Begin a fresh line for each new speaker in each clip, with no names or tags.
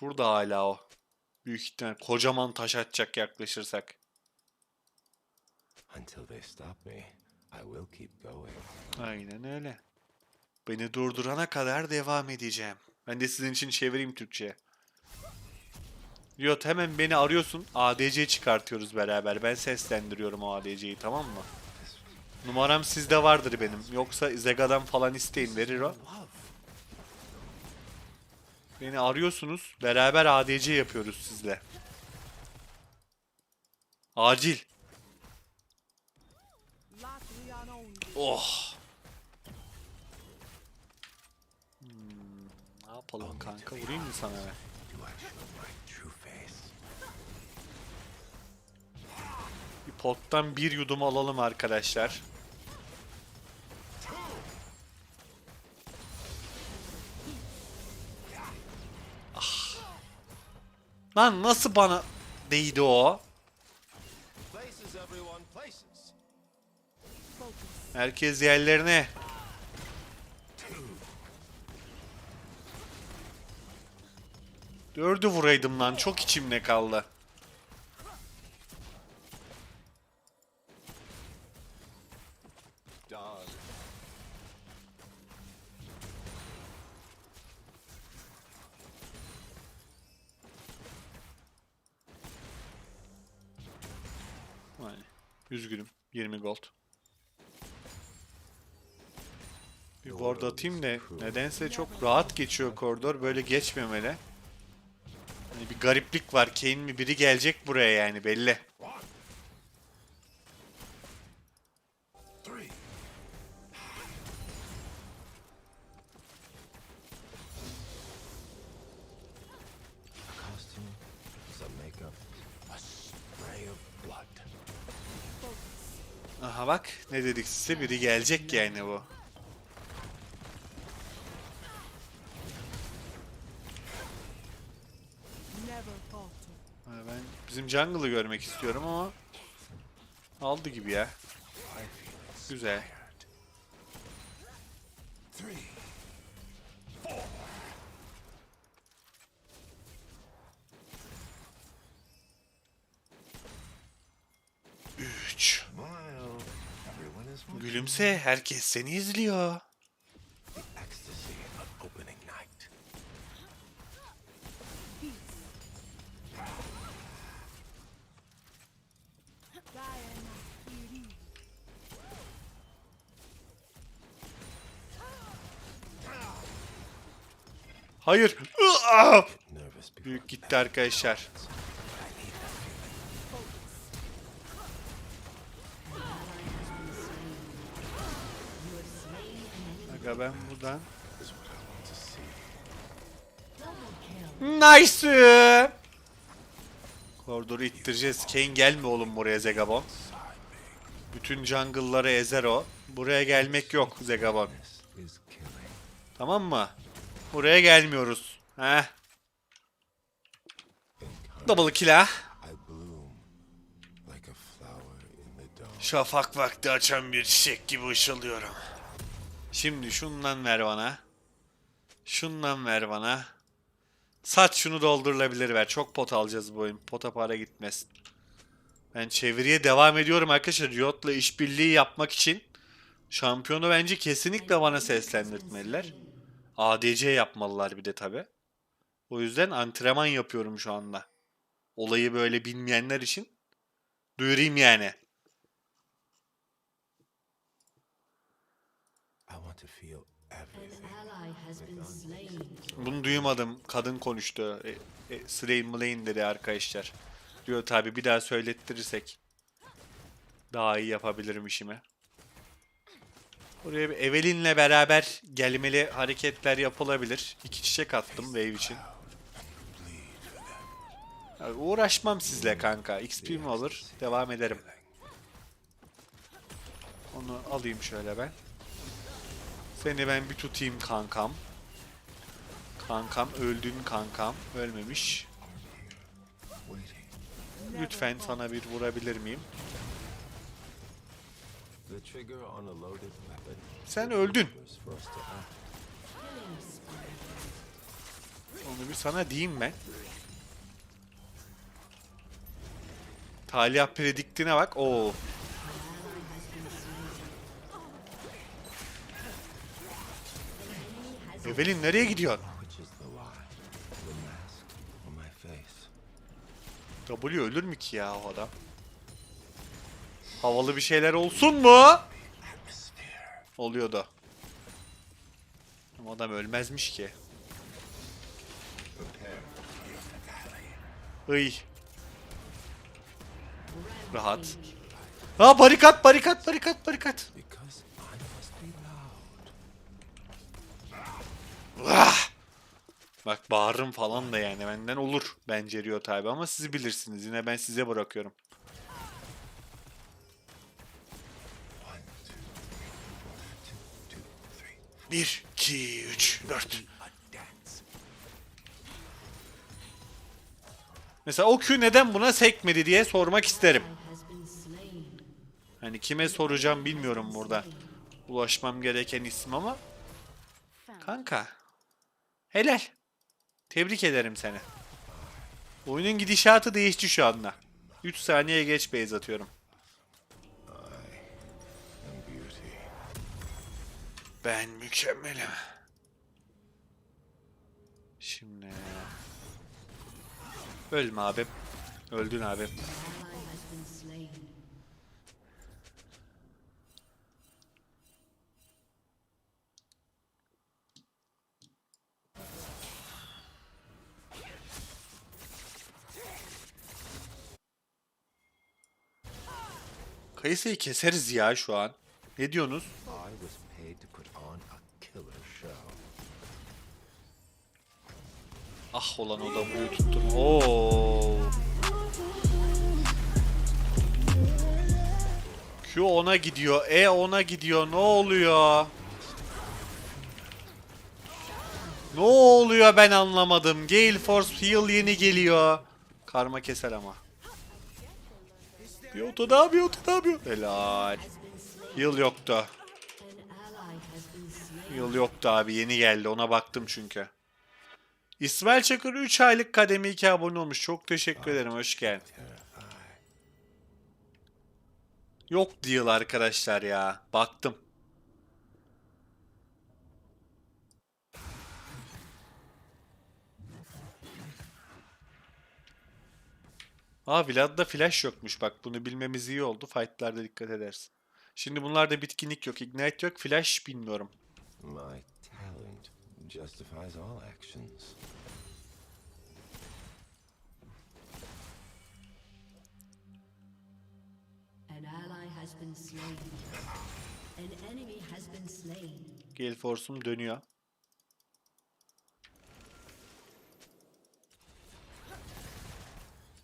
Şurada hala o. Büyük ihtimal kocaman taş atacak yaklaşırsak.
Until they stop me, I will keep going.
Aynen öyle. Beni durdurana kadar devam edeceğim. Ben de sizin için çevireyim Türkçe'ye. Riot hemen beni arıyorsun. ADC çıkartıyoruz beraber. Ben seslendiriyorum o ADC'yi tamam mı? Numaram sizde vardır benim. Yoksa Zega'dan falan isteyin verir o. Beni arıyorsunuz. Beraber ADC yapıyoruz sizle. Acil. Oh. Hmm, ne yapalım kanka? Vurayım mı sana? Bir pottan bir yudum alalım arkadaşlar. Lan nasıl bana değdi o? Herkes yerlerine. Dördü vuraydım lan. Çok içimde kaldı. Üzgünüm. 20 gold. Bir ward atayım da nedense çok rahat geçiyor koridor. Böyle geçmemeli. Hani bir gariplik var. Kane mi biri gelecek buraya yani belli. Size biri gelecek yani bu. Ben bizim jungle'ı görmek istiyorum ama aldı gibi ya. Güzel.
Three.
Üç.
Smile. Everyone is watching.
Gülümse herkes seni izliyor. Hayır. Büyük gitti arkadaşlar. Aga ben buradan. Nice. Koridoru ittireceğiz. Kane gelme oğlum buraya Zegabon. Bütün jungle'ları ezer o. Buraya gelmek yok Zegabon. Tamam mı? Buraya gelmiyoruz. Heh. Double kill ha.
I bloom like a flower in the dawn.
Şafak vakti açan bir çiçek gibi ışılıyorum. Şimdi şundan ver bana. Şundan ver bana. Sat şunu doldurulabilir ver. Çok pot alacağız bu oyun. Pota para gitmesin. Ben çeviriye devam ediyorum arkadaşlar. Riot'la işbirliği yapmak için şampiyonu bence kesinlikle bana seslendirtmeliler. ADC yapmalılar bir de tabi. O yüzden antrenman yapıyorum şu anda. Olayı böyle bilmeyenler için duyurayım yani.
I want to feel everything.
ally has been slain.
Bunu duymadım. Kadın konuştu. E, e, Slay Mlane dedi arkadaşlar. Diyor tabi bir daha söylettirirsek daha iyi yapabilirim işimi. Buraya bir Evelyn'le beraber gelmeli hareketler yapılabilir. İki çiçek attım wave için. Ya uğraşmam sizle kanka. XP mi olur? Devam ederim. Onu alayım şöyle ben. Seni ben bir tutayım kankam. Kankam öldün kankam. Ölmemiş. Lütfen sana bir vurabilir miyim? Sen öldün. Onu bir sana diyeyim ben. Talih prediktine bak. Oo.
Or my face?
W ölür mü ki ya o adam? Havalı bir şeyler olsun mu? Oluyordu. Ama adam ölmezmiş ki. Iy. Rahat. Ha barikat barikat barikat barikat.
Loud.
Ah! Bak bağırırım falan da yani benden olur bence Riot abi ama siz bilirsiniz. Yine ben size bırakıyorum.
One, two, two, two, three.
1, 2, 3, 4.
A dance.
Mesela o Q neden buna sekmedi diye sormak isterim. Hani kime soracağım bilmiyorum burada. Ulaşmam gereken isim ama. Kanka. Helal. Tebrik ederim seni. Oyunun gidişatı değişti şu anda. 3 saniye geç base atıyorum. Ben mükemmelim. Şimdi... Ölme abim. Öldün abim.
Ally has been slain.
Kayısıyı keseriz ya şu an. Ne diyorsunuz? Ah olan o da burayı tuttum. Oo. Q ona gidiyor. E ona gidiyor. Ne oluyor? Ne oluyor ben anlamadım. Gale Force heal yeni geliyor. Karma keser ama. Bir oto daha bir oto daha bir Helal. Heal yoktu. Heal yoktu abi yeni geldi ona baktım çünkü. İsmail Çakır 3 aylık kademi 2 abone olmuş. Çok teşekkür ederim. Hoş geldin. Yok deal arkadaşlar ya. Baktım. Aa Vlad'da flash yokmuş bak bunu bilmemiz iyi oldu. Fight'larda dikkat edersin. Şimdi bunlarda bitkinlik yok, ignite yok, flash bilmiyorum.
My talent justifies all actions.
An ally has been slain. An enemy has been slain.
Gale Force'um dönüyor.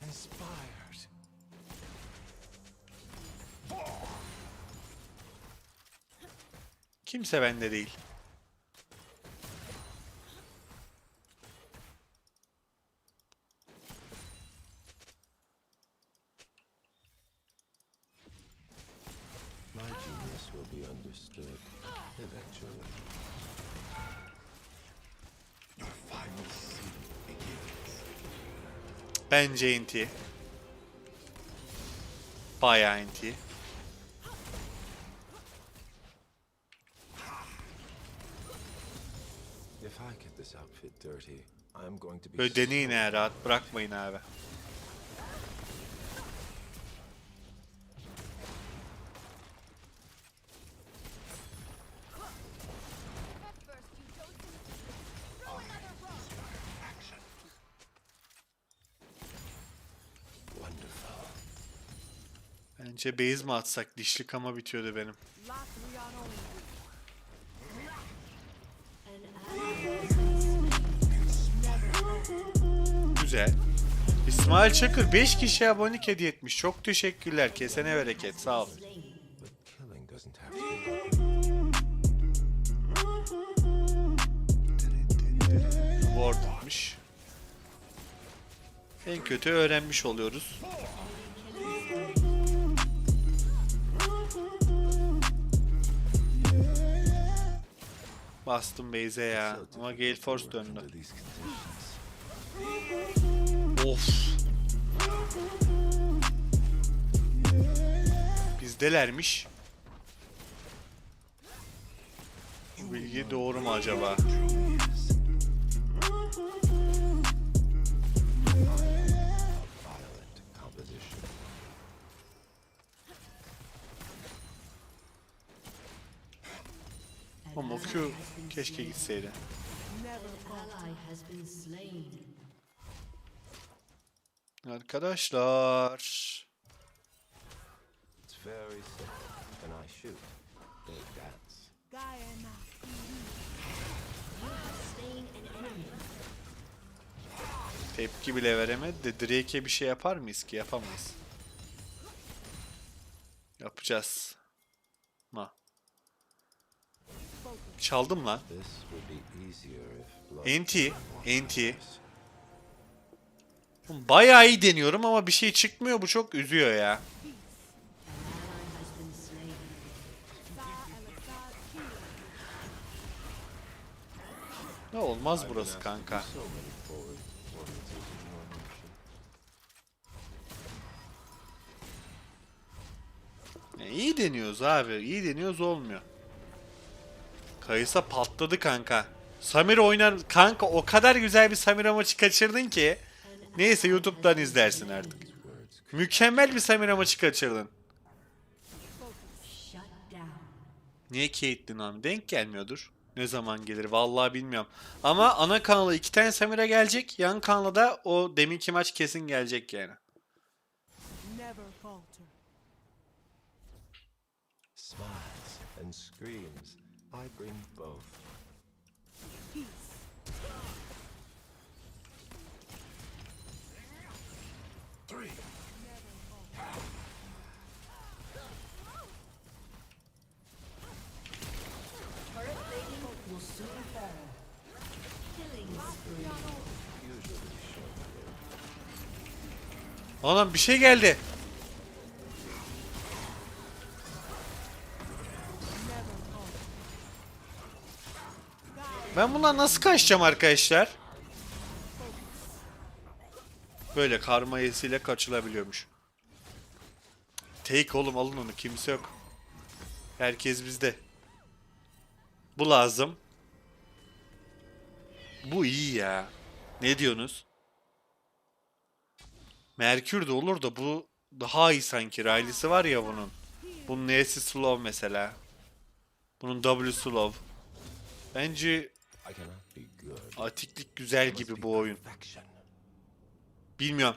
Inspired.
Kimse bende değil.
My genius will be understood eventually.
Bence inti. Bayağı inti. Böyle deneyin ha rahat bırakmayın abi. Bence base mi atsak? Dişlik ama bitiyordu benim. Güzel. İsmail Çakır 5 kişi abonelik hediye etmiş. Çok teşekkürler. Kesene bereket. Sağ ol. Ward atmış. En kötü öğrenmiş oluyoruz. Bastım base'e ya. Ama Gale Force döndü. Of. Bizdelermiş. Bu bilgi doğru mu acaba? Ama Q keşke gitseydi. Arkadaşlar. Tepki bile veremedi de Drake'e bir şey yapar mıyız ki? Yapamayız. Yapacağız. Ma. Çaldım lan. Enti. Oğlum Bayağı iyi deniyorum ama bir şey çıkmıyor. Bu çok üzüyor ya. Ne olmaz burası kanka. Ya iyi deniyoruz abi. İyi deniyoruz olmuyor. Kayısa patladı kanka. Samir oynar kanka o kadar güzel bir Samira maçı kaçırdın ki. Neyse YouTube'dan izlersin artık. Mükemmel bir Samira maçı kaçırdın. Niye Caitlyn abi? Denk gelmiyordur. Ne zaman gelir vallahi bilmiyorum. Ama ana kanala iki tane Samira gelecek. Yan kanala da o deminki maç kesin gelecek yani.
Never falter.
Smiles and screams. I bring both.
Peace.
Bir şey geldi. Ben bundan nasıl kaçacağım arkadaşlar? Böyle karma yesiyle kaçılabiliyormuş. Take oğlum alın onu kimse yok. Herkes bizde. Bu lazım. Bu iyi ya. Ne diyorsunuz? Merkür de olur da bu daha iyi sanki. Riley'si var ya bunun. Bunun N'si slow mesela. Bunun W slow. Bence Atiklik güzel gibi bu oyun. Bilmiyorum.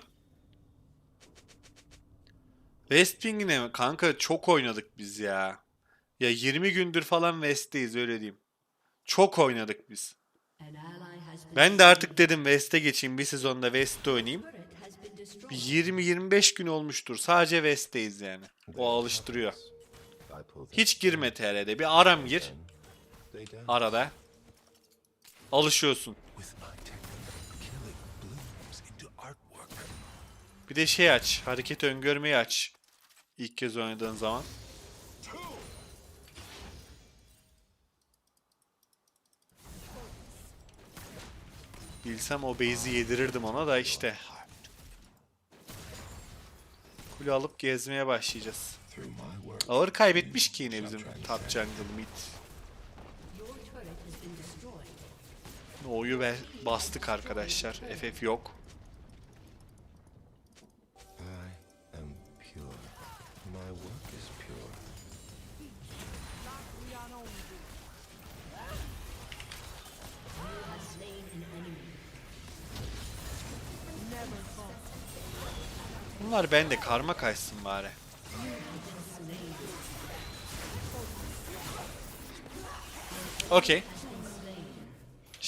West Wing'ine mi? Kanka çok oynadık biz ya. Ya 20 gündür falan West'teyiz öyle diyeyim. Çok oynadık biz. Ben de artık dedim West'e geçeyim bir sezonda West'te oynayayım.
Turret has been destroyed.
Bir 20-25 gün olmuştur. Sadece West'teyiz yani. O alıştırıyor. Hiç girme TR'de. Bir aram gir. Arada. Alışıyorsun. Bir de şey aç. Hareket öngörmeyi aç. İlk kez oynadığın zaman. Bilsem o base'i yedirirdim ona da işte. Kule alıp gezmeye başlayacağız. Ağır kaybetmiş ki yine bizim top jungle mid.
Your turret has been destroyed.
O'yu ve bastık arkadaşlar. FF yok. Bunlar bende karma kaçsın bari. Okey.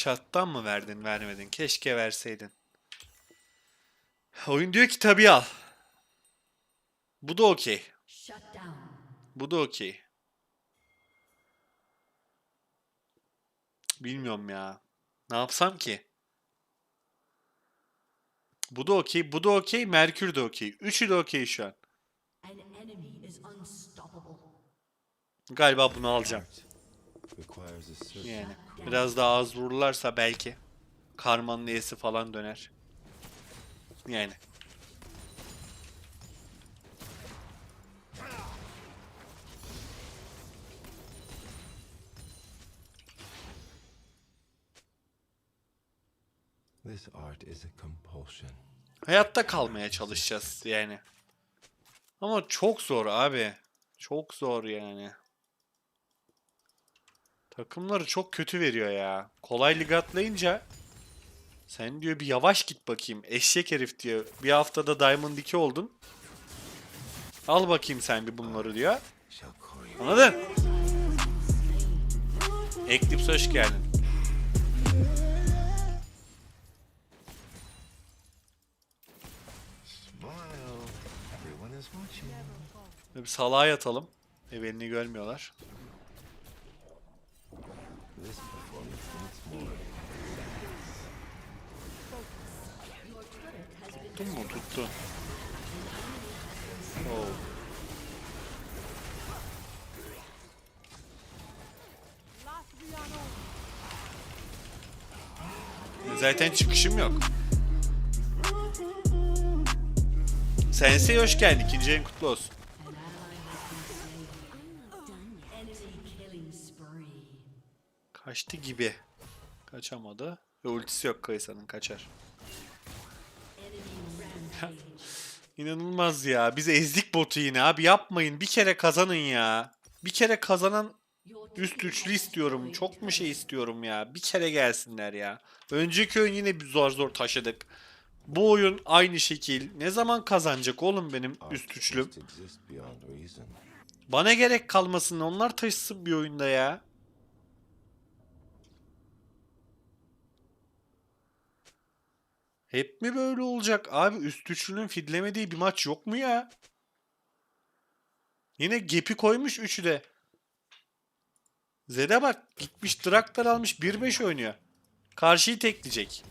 Shot'tan mı verdin vermedin? Keşke verseydin. Oyun diyor ki tabii al. Bu da okey. Bu da okey. Bilmiyorum ya. Ne yapsam ki? Bu da okey, bu da okey, Merkür de okey. Üçü de okey şu an. Galiba bunu alacağım. Yani biraz daha az vururlarsa belki. Karmanın E'si falan döner. Yani.
This art is a compulsion.
Hayatta kalmaya çalışacağız yani. Ama çok zor abi. Çok zor yani. Takımları çok kötü veriyor ya. Kolay lig atlayınca sen diyor bir yavaş git bakayım. Eşek herif diyor. Bir haftada Diamond 2 oldun. Al bakayım sen bir bunları diyor. Anladın? Eclipse hoş geldin. Bir salağa yatalım. Evelini görmüyorlar.
This performance needs more.
Tuttun mu? Oo.
Latviano.
Zaten çıkışım yok. Sensei hoş geldin. İkinci en kutlu olsun. Kaçtı gibi. Kaçamadı. Ve ultisi yok Kayısa'nın kaçar. İnanılmaz ya. Biz ezdik botu yine abi. Yapmayın. Bir kere kazanın ya. Bir kere kazanan üst üçlü istiyorum. Çok mu şey istiyorum ya. Bir kere gelsinler ya. Önceki oyun yine bir zor zor taşıdık. Bu oyun aynı şekil. Ne zaman kazanacak oğlum benim üst üçlüm? Bana gerek kalmasın. Onlar taşısın bir oyunda ya. Hep mi böyle olacak? Abi üst üçlünün fidlemediği bir maç yok mu ya? Yine Gap'i koymuş üçü de. Zed'e bak. Gitmiş Draktar almış 1-5 oynuyor. Karşıyı tekleyecek.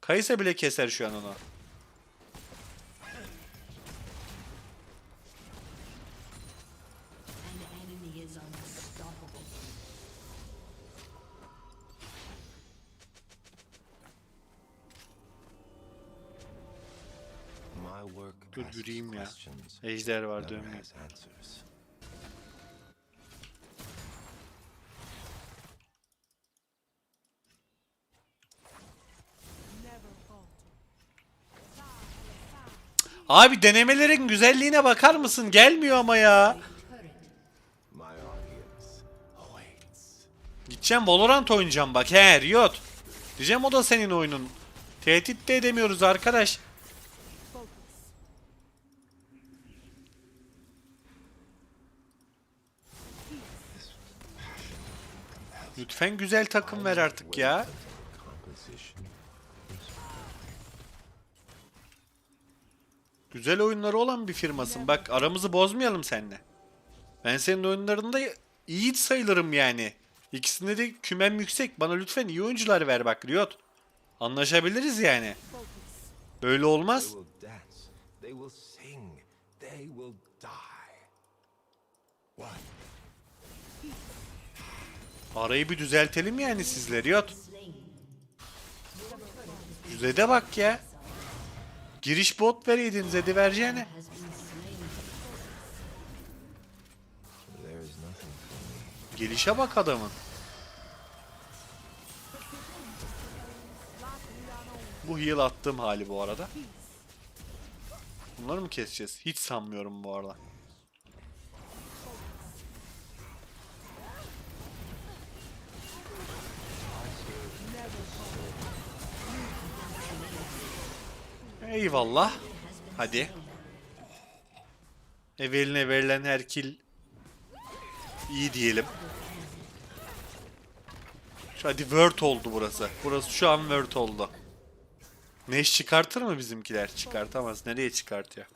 Kayısa bile keser şu an onu. Dur yürüyeyim ya. Ejder var
falter.
Abi denemelerin güzelliğine bakar mısın? Gelmiyor ama ya. Gideceğim Valorant oynayacağım bak. He Riot. Diyeceğim o da senin oyunun. Tehdit de edemiyoruz arkadaş. Lütfen güzel takım ver artık ya. Güzel oyunları olan bir firmasın. Bak aramızı bozmayalım seninle. Ben senin oyunlarında iyi sayılırım yani. İkisinde de kümem yüksek. Bana lütfen iyi oyuncular ver bak Riot. Anlaşabiliriz yani. Böyle olmaz.
They will
Arayı bir düzeltelim yani sizler.
Slain.
Zed'e bak ya. Giriş bot vereydin Zed'i vereceğine. Gelişe bak adamın. Bu heal attığım hali bu arada. Bunları mı keseceğiz? Hiç sanmıyorum bu arada. Eyvallah. Hadi. Eveline verilen her kill iyi diyelim. Şu hadi word oldu burası. Burası şu an word oldu. Neş çıkartır mı bizimkiler? Çıkartamaz. Nereye çıkartıyor?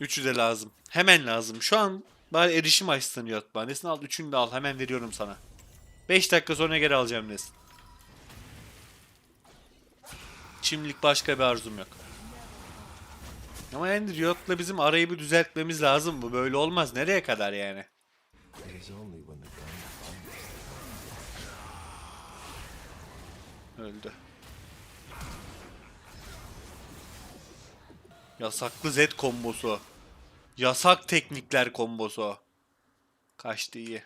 Üçü de lazım. Hemen lazım. Şu an bari erişim açsın bana. Nesin al. Üçünü de al. Hemen veriyorum sana. 5 dakika sonra geri alacağım Nesin. Şimdilik başka bir arzum yok. Ama Andrew York'la bizim arayı bir düzeltmemiz lazım. Bu böyle olmaz. Nereye kadar yani? Öldü. Yasaklı Z kombosu. Yasak teknikler kombosu. Kaçtı iyi.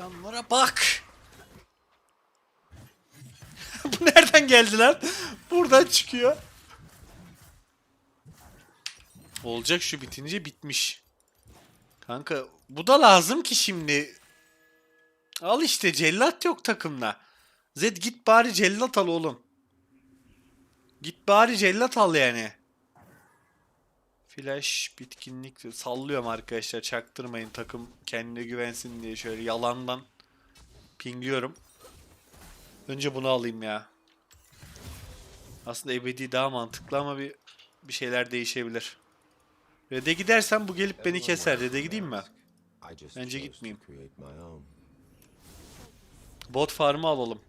Canlara bak. Bu nereden geldi lan? Buradan çıkıyor. Olacak şu bitince bitmiş. Kanka bu da lazım ki şimdi. Al işte cellat yok takımda. Zed git bari cellat al oğlum. Git bari cellat al yani. Flash bitkinlik sallıyorum arkadaşlar çaktırmayın takım kendine güvensin diye şöyle yalandan pingliyorum. Önce bunu alayım ya. Aslında ebedi daha mantıklı ama bir bir şeyler değişebilir. Red'e gidersem bu gelip beni keser. Red'e gideyim mi? Bence gitmeyeyim. Bot farm'ı alalım.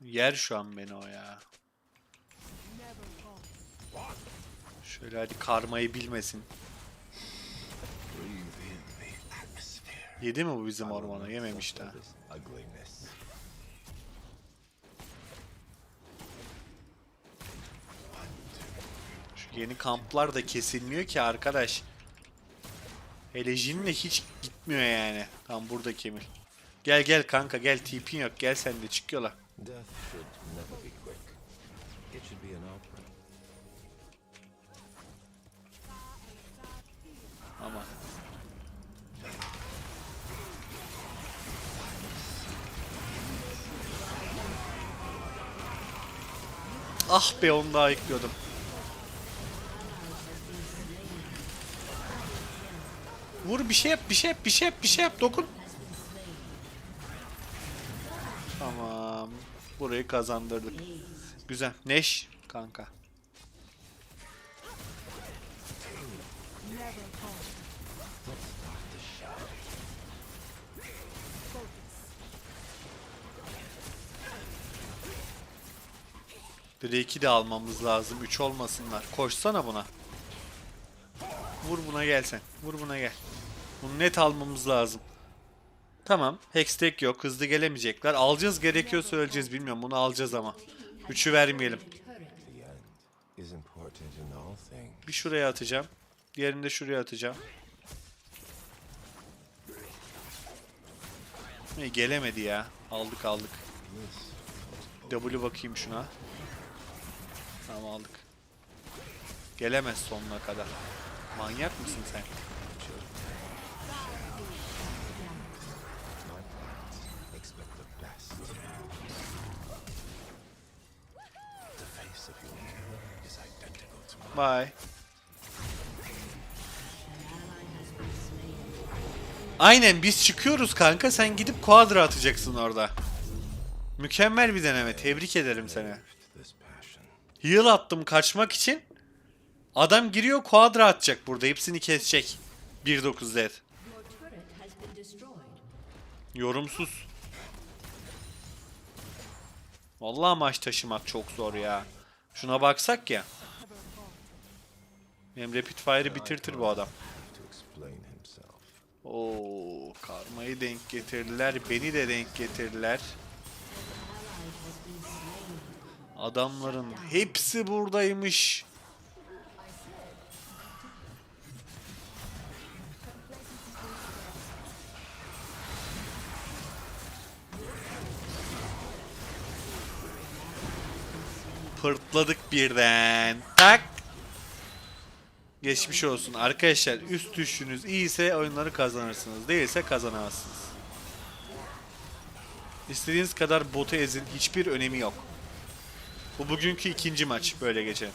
Yer şu an beni o ya. Şöyle hadi karmayı bilmesin. Yedi mi bu bizim ormanı? Yememiş daha. Şu yeni kamplar da kesilmiyor ki arkadaş. Hele Jin'le hiç gitmiyor yani. Tam burada Kemil. Gel gel kanka gel TP'in yok gel sen de çık yola.
Death
Ah be onu daha ekliyordum. Vur bir şey yap, bir şey yap, bir şey yap, bir şey yap, dokun. Tamam. Burayı kazandırdık. Güzel. Neş kanka. Drake'i de almamız lazım. 3 olmasınlar. Koşsana buna. Vur buna gelsen. Vur buna gel. Bunu net almamız lazım. Tamam. Hextech yok. Hızlı gelemeyecekler. Alacağız gerekiyorsa öleceğiz. Bilmiyorum. Bunu alacağız ama. 3'ü vermeyelim. Bir şuraya atacağım. Diğerini de şuraya atacağım. İyi, gelemedi ya. Aldık aldık. W bakayım şuna. Tamam aldık. Gelemez sonuna kadar. Manyak mısın sen? Bye. Aynen biz çıkıyoruz kanka sen gidip quadra atacaksın orada. Mükemmel bir deneme. Tebrik ederim seni. Heal attım kaçmak için. Adam giriyor quadra atacak burada. Hepsini kesecek. 1.9 Z.
Your turret has been destroyed.
Yorumsuz. Vallahi maç taşımak çok zor ya. Şuna baksak ya. Hem rapid fire'ı bitirtir bu adam. Oo, karmayı denk getirdiler. Beni de denk getirdiler. Adamların hepsi buradaymış. Pırtladık birden. Tak. Geçmiş olsun. Arkadaşlar üst düşüşünüz iyiyse oyunları kazanırsınız. Değilse kazanamazsınız. İstediğiniz kadar botu ezin. Hiçbir önemi yok. Bu bugünkü ikinci maç böyle geçen.